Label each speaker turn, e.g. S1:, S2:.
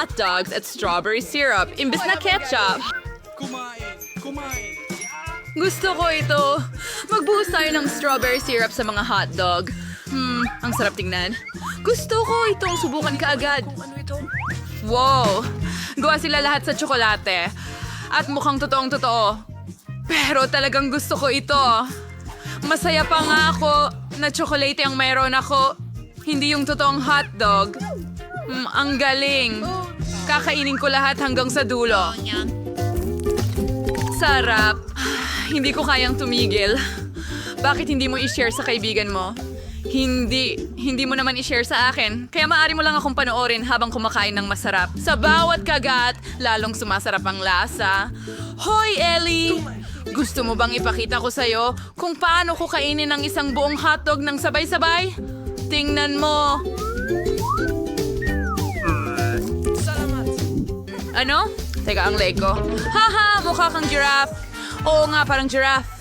S1: hot dogs at strawberry syrup imbes na ketchup.
S2: Kumain! Kumain!
S1: Gusto ko ito. Magbuhos tayo ng strawberry syrup sa mga hotdog. Hmm, ang sarap tingnan. Gusto ko itong subukan kaagad. Wow! Gawa sila lahat sa tsokolate. At mukhang totoong totoo. Pero talagang gusto ko ito. Masaya pa nga ako na tsokolate ang mayroon ako. Hindi yung totoong hotdog. Hmm, ang galing. Kakainin ko lahat hanggang sa dulo. Sarap. Hindi ko kayang tumigil. Bakit hindi mo i-share sa kaibigan mo? Hindi. Hindi mo naman i-share sa akin. Kaya maaari mo lang akong panoorin habang kumakain ng masarap. Sa bawat kagat, lalong sumasarap ang lasa. Hoy, Ellie! Gusto mo bang ipakita ko sa'yo kung paano ko kainin ang isang buong hotdog ng sabay-sabay? Tingnan mo. Ano? Teka, ang leg ko. Haha, mukha kang giraffe. Oo nga, parang giraffe.